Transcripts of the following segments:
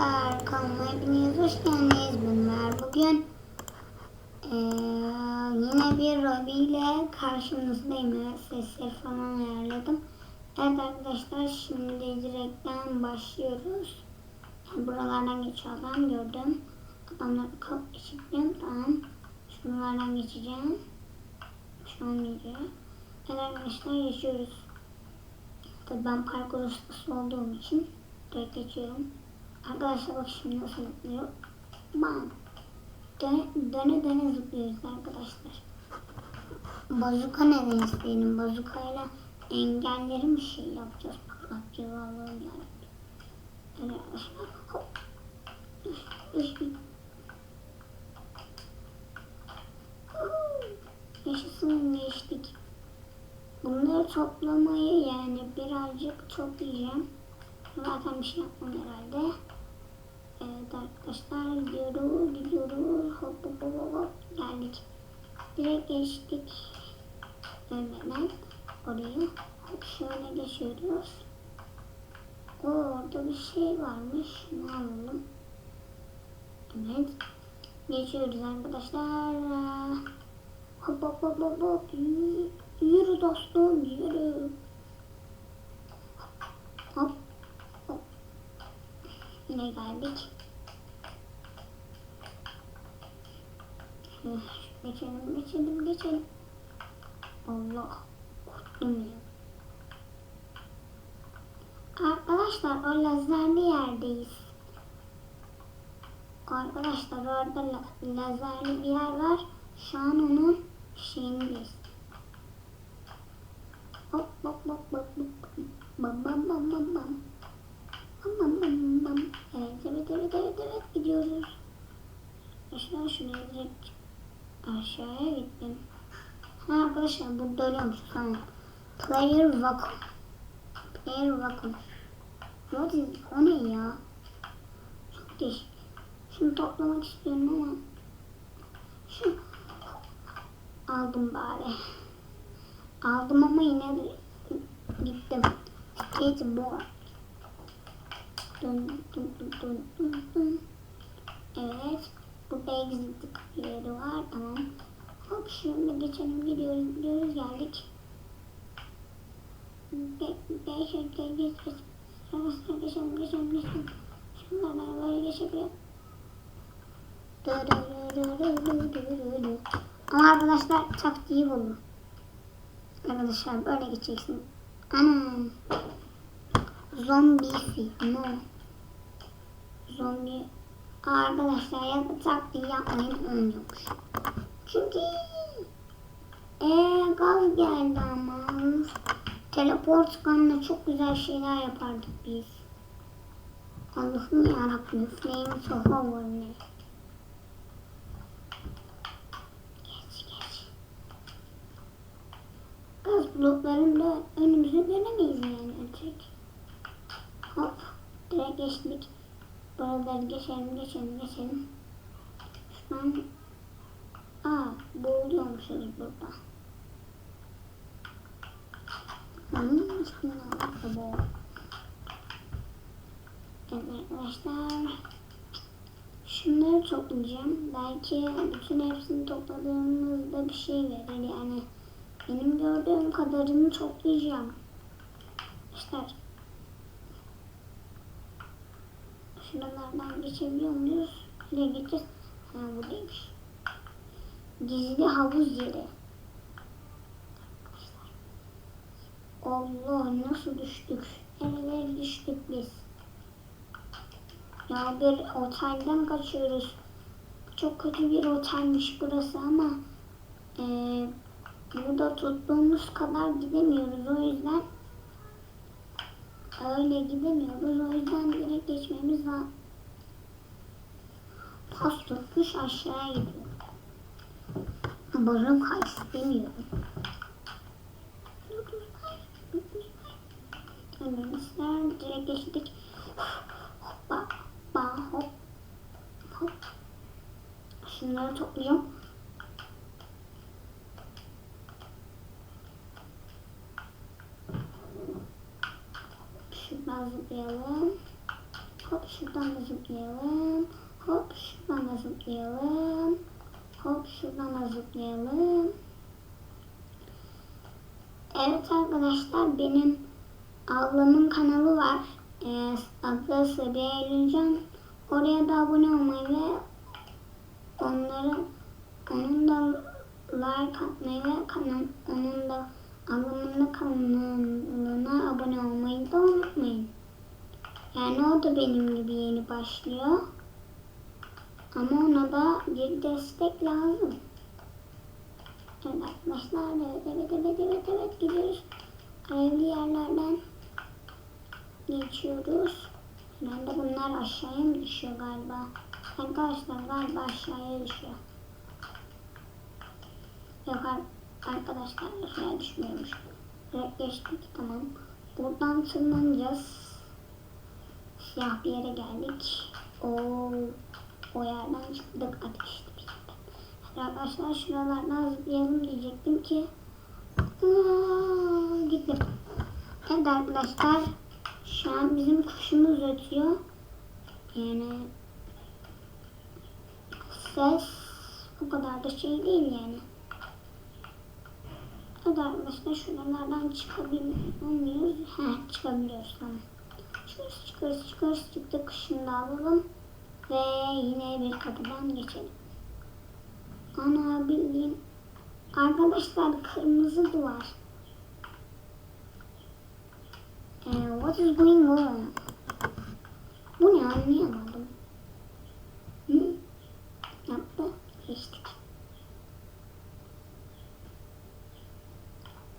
arkadaşlar kanalıma hepiniz hoş geldiniz. Ben Mer. Bugün eee, yine bir Robi ile karşınızdayım. Evet, sesleri falan ayarladım. Evet arkadaşlar şimdi direkten başlıyoruz. Yani buralardan geçiyor adam gördüm. Adamları kap geçirdim. Tamam. Şunlardan geçeceğim. Şu an gidiyor. Evet arkadaşlar yaşıyoruz. Tabii ben parkur ustası olduğum için direkt geçiyorum. Arkadaşlar bak şimdi nasıl zıplıyor. Bam. Döne döne, döne zıplıyoruz arkadaşlar. Bazuka neden isteyelim? Bazukayla engelleri bir şey yapacağız. Yarabbim. Evet arkadaşlar. Hop. Yaşasın geçtik. Bunları toplamayı yani birazcık toplayacağım. Zaten bir şey yapmam herhalde. Evet arkadaşlar gidiyoruz gidiyoruz hop hop hop hop, geldik. Direkt geçtik. Ölmeden oraya. Hop şöyle geçiyoruz. O orada bir şey varmış. Ne alalım? Evet. Geçiyoruz arkadaşlar. Hop hop hop hop hop. Yürü dostum yürü. Hop hop. Yine geldik. Geçelim geçelim geçelim. Allah ya. Arkadaşlar o lazerli yerdeyiz. Arkadaşlar orada la- lazerli bir yer var. Şu an onun şeyindeyiz. Hop hop hop hop hop. Bam bam bam bam bam. Bam bam bam. Evet evet evet evet evet gidiyoruz. Aşağı şuraya direkt aşağıya gittim. Ha arkadaşlar burada ölüyormuş tamam. Player vacuum. Player vacuum. What is, o ne ya? Çok değişik. Şunu toplamak istiyorum ama. Şu aldım bari. Aldım ama yine gittim. Skateboard. Dun dun dun dun dun dun. Evet. Burada exit yeri var. Tamam. Hop şunu geçelim. Gidiyoruz. Gidiyoruz. Geldik. Ge geç geç geç. Arasına geçelim geçelim geçelim. Şunlardan böyle geçebiliyor. Ama arkadaşlar taktiği buldum. Arkadaşlar böyle geçeceksin. Ana. Zombisi. No. Zombi. Arkadaşlar ya bu taktiği yapmayın olmuyormuş. Çünkü ee, gaz geldi ama. Teleport kanla çok güzel şeyler yapardık biz. Allah'ım yarabbim. Ne? Geç geç. Gaz bloklarında önümüzü göremeyiz yani artık. Hop. Direkt geçtik. Buraları geçelim geçelim geçelim. An Aa boğuluyormuşuz burada. Hmm, bismillah. Bu. Evet arkadaşlar. Şunları toplayacağım. Belki bütün hepsini topladığımızda bir şey verir. Yani benim gördüğüm kadarını toplayacağım. Arkadaşlar. Şuralardan geçebiliyor muyuz? Nereye geçeceğiz? Ha buradaymış. Gizli havuz yeri. Allah nasıl düştük? Nerelere düştük biz? Ya bir otelden kaçıyoruz. Çok kötü bir otelmiş burası ama e, burada tuttuğumuz kadar gidemiyoruz. O yüzden öyle gidemiyoruz. O yüzden direkt geçmemiz lazım. Pas tutmuş aşağıya gidiyor. Barım kay istemiyorum. Arkadaşlar direkt geçtik. Hoppa hoppa hop hop. Şunları toplayacağım. Şuradan zıplayalım. Hop şuradan da zıplayalım. Hop şuradan da zıplayalım. Hop şuradan da zıplayalım. Evet arkadaşlar benim ablamın kanalı var. Ee, adı Sabiha Eylülcan. Oraya da abone olmayı ve onları onun da like atmayı ve kanal, onun da ablamın da kanalına abone olmayı da unutmayın. Yani o da benim gibi yeni başlıyor. Ama ona da bir destek lazım. Evet arkadaşlar evet evet evet evet evet gidiyoruz. Alevli yerlerden geçiyoruz. Herhalde bunlar aşağıya mı düşüyor galiba? Arkadaşlar galiba aşağıya düşüyor. Yok arkadaşlar aşağıya düşmüyormuş. Geçtik tamam. Buradan tırmanacağız. Siyah bir yere geldik. Oo, o yerden çıktık ateşli bir yerden. Arkadaşlar şuralardan zıplayalım diyecektim ki. Aa, gittim. Evet arkadaşlar şu an bizim kuşumuz ötüyor. Yani ses o kadar da şey değil yani. Evet arkadaşlar şuralardan çıkabiliyor muyuz? Heh çıkabiliyoruz tamam. Çıkıyoruz çıkıyoruz çıkıyoruz çıktık da alalım. Ve yine bir kapıdan geçelim. Ana bildiğin arkadaşlar kırmızı duvar. Ee, what is going on? Bu ne anlayamadım. Hı? Yaptı. Geçtik.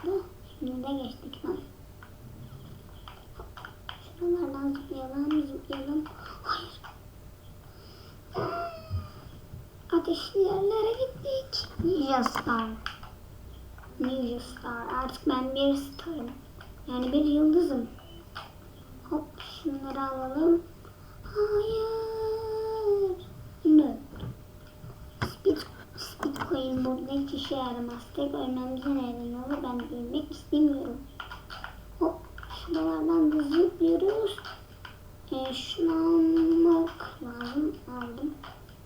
Da, şimdi de geçtik lan. Şuralardan zıplayalım, zıplayalım. Hayır. Ateşli yerlere gittik. Ninja Star. Ninja Star. Artık ben bir starım. Yani bir yıldızım. Hop şunları alalım. Hayır. No. Speed, speed coin burada hiç işe yaramaz. Tek önümüze nereden olur ben bilmek istemiyorum. Hop şuralardan da zıplıyoruz. E, şunu almak lazım. Aldım.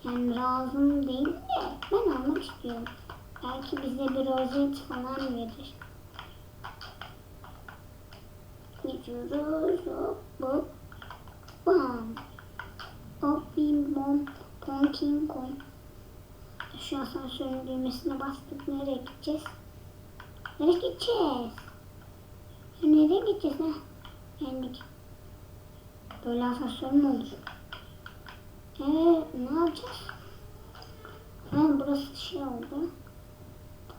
Yani lazım değil de ben almak istiyorum. Belki bize bir rozet falan verir. Gidiyoruz. Hop hop. Bam. Hop bim bom. Ponking kom. Şu asansörün düğmesine bastık. Nereye gideceğiz? Nereye gideceğiz? Nereye gideceğiz ha? Yendik. Böyle asansör mü olur? Eee ne yapacağız? Ha burası şey oldu.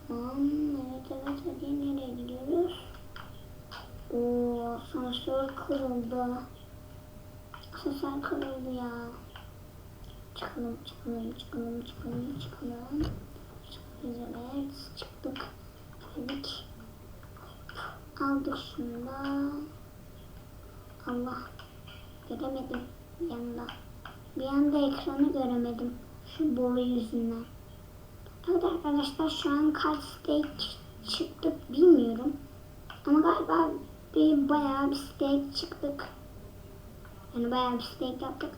Tamam evet evet hadi nereye gidiyoruz? Oo asansör kırıldı. Asansör kırıldı ya. Çıkalım çıkalım çıkalım çıkalım çıkalım. Çıkıyoruz evet çıktık. Geldik. Aldık şunu da. Allah göremedim yanında. Bir anda ekranı göremedim. Şu boru yüzünden. Evet arkadaşlar şu an kaç steak çıktık bilmiyorum. Ama galiba bir bayağı bir steak çıktık. Yani bayağı bir steak yaptık.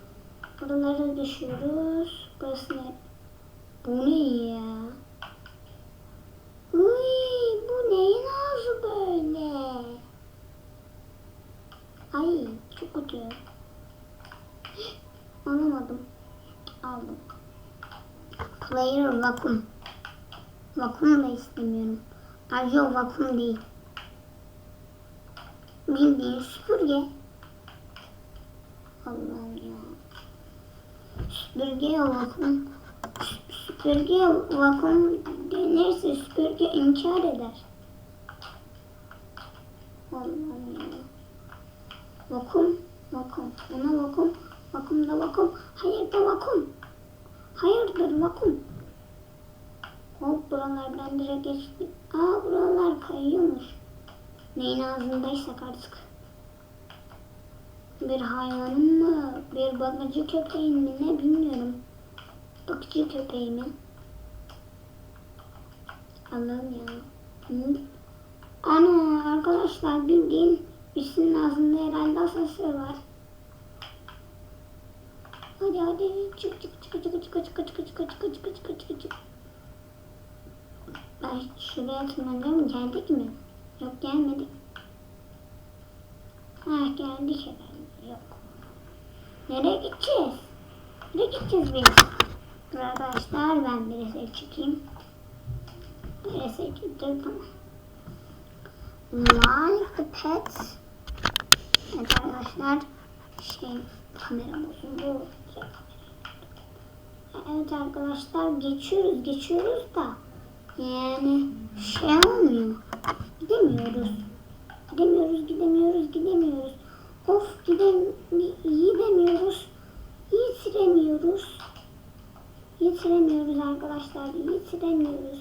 Buraları düşüyoruz. Burası ne? Bu ne ya? Uy, bu neyin ağzı böyle? Ay çok kötü. Anlamadım. Aldım. Player vakum. Vakum da istemiyorum. Ayrıca o vakum değil. Bildiğin süpürge. Allah'ım ya. Süpürge vakum. Süpürge vakum denirse süpürge inkar eder. Allah'ım ya. Vakum, vakum. Buna vakum, vakum da vakum. Hayır da vakum. Hayırdır vakum. Hop buralardan direkt geçtik. Aa buralar kayıyormuş. Neyin ağzındaysak artık. Bir hayvanın mı? Bir bakıcı köpeğin mi? Ne bilmiyorum. Bakıcı köpeği mi? Allah'ım ya. Hı? Ana arkadaşlar bildiğin birisinin ağzında herhalde asansör var. Hadi hadi çık çık çık çık çık çık çık çık çık çık çık çık çık çık Ben şuraya tırmanacağım. Geldik mi? Yok gelmedik. Ha geldik herhalde. Yok. Nereye gideceğiz? Nereye gideceğiz biz? Arkadaşlar ben bir reset çekeyim. Reset çektim tamam. Like the pets. Evet arkadaşlar şey kamera bozuldu. Evet arkadaşlar geçiyoruz geçiyoruz da yani şey olmuyor. Gidemiyoruz. Gidemiyoruz gidemiyoruz gidemiyoruz. Of gidem gidemiyoruz. Yitiremiyoruz. Yitiremiyoruz arkadaşlar. Yitiremiyoruz.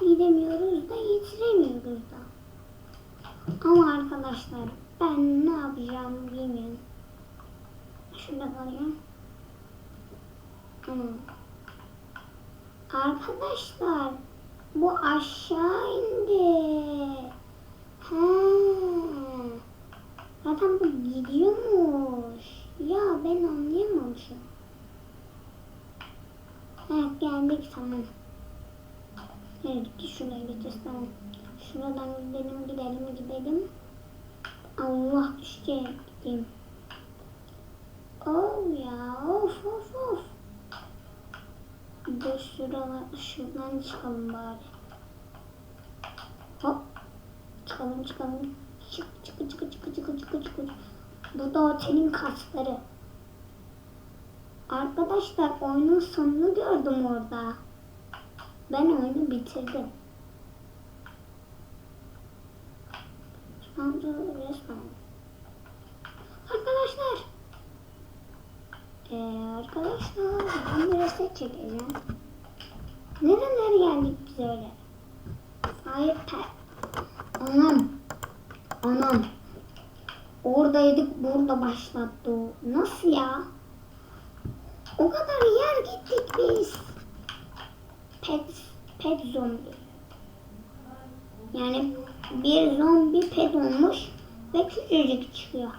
Gidemiyoruz da yitiremiyoruz da. Ama arkadaşlar ben ne yapacağımı bilmiyorum. Şurada kalayım. Hmm. Arkadaşlar bu aşağı indi. He. Zaten bu gidiyormuş. Ya ben anlayamamışım. Evet geldik tamam. Evet şuraya gideceğiz tamam. Şuradan gidelim gidelim gidelim. Allah düşecek. Oh ya of of of. Dur şuralar, şuradan çıkalım bari. Hop. Çıkalım çıkalım. Çık çık çık çık çık çık çık. Bu da otelin kasları. Arkadaşlar oyunun sonunu gördüm orada. Ben oyunu bitirdim. Şu anda. Arkadaşlar. Ee, arkadaşlar ben bir reset çekeceğim. Nerelere geldik biz öyle? Hayır. Anam. Anam. Oradaydık burada başlattı. Nasıl ya? O kadar yer gittik biz. Pet, pet zombi. Yani bir zombi pet olmuş ve küçücük çıkıyor.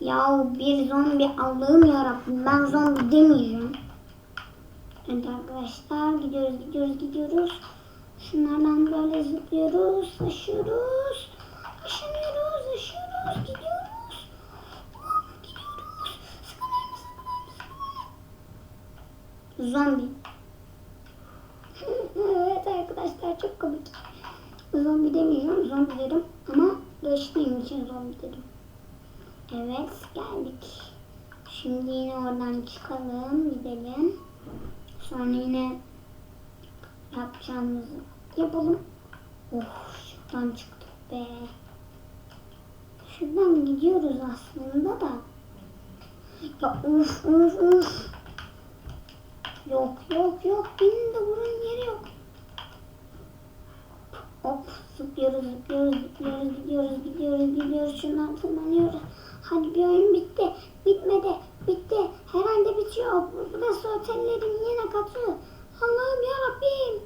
Ya bir zombi Allah'ım yarabbim ben zombi demeyeceğim. Evet arkadaşlar gidiyoruz gidiyoruz gidiyoruz. Şunlardan böyle zıplıyoruz, aşıyoruz. Aşınıyoruz, aşıyoruz, gidiyoruz. Gidiyoruz. Sıkılayım, sıkılayım. Zombi. evet arkadaşlar çok komik. Zombi demeyeceğim, zombi dedim. Ama geçtiğim için zombi dedim. Evet geldik. Şimdi yine oradan çıkalım gidelim. Sonra yine yapacağımızı yapalım. Of şuradan çıktık be. Şuradan gidiyoruz aslında da. Ya uf uf uf. Yok yok yok benim de buranın yeri yok. Hop zıplıyoruz zıplıyoruz zıplıyoruz gidiyoruz gidiyoruz gidiyoruz şundan tırmanıyoruz. Hadi bir oyun bitti. Bitmedi. Bitti. Herhalde bitiyor. Burası otellerin yine katı. Allah'ım yarabbim.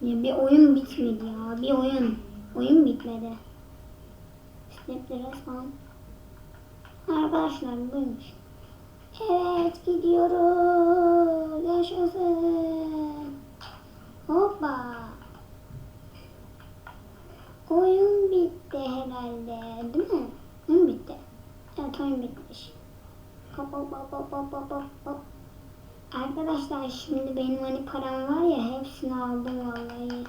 Ya bir oyun bitmedi ya. Bir oyun. Oyun bitmedi. Stepleri falan. Arkadaşlar buymuş. Evet gidiyoruz. Yaşasın. Hoppa. Oyun bitti herhalde. Değil mi? Evet oyun bitmiş. Hop hop hop hop hop hop hop. Arkadaşlar şimdi benim hani param var ya hepsini aldım vallahi.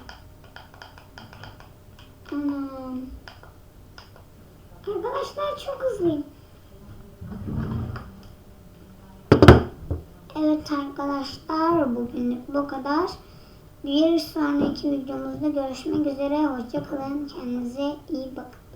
Anam. Arkadaşlar çok hızlıyım. Evet arkadaşlar bugünlük bu kadar. Bir sonraki videomuzda görüşmek üzere. Hoşçakalın. Kendinize iyi bakın.